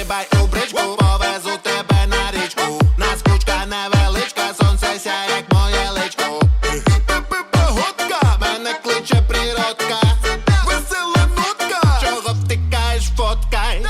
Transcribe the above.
стрибай бричку, повезу тебе на річку. Нас невеличка, сонце сяє, як моє личко. Погодка, мене кличе природка. Весела нотка, чого втикаєш, фоткай.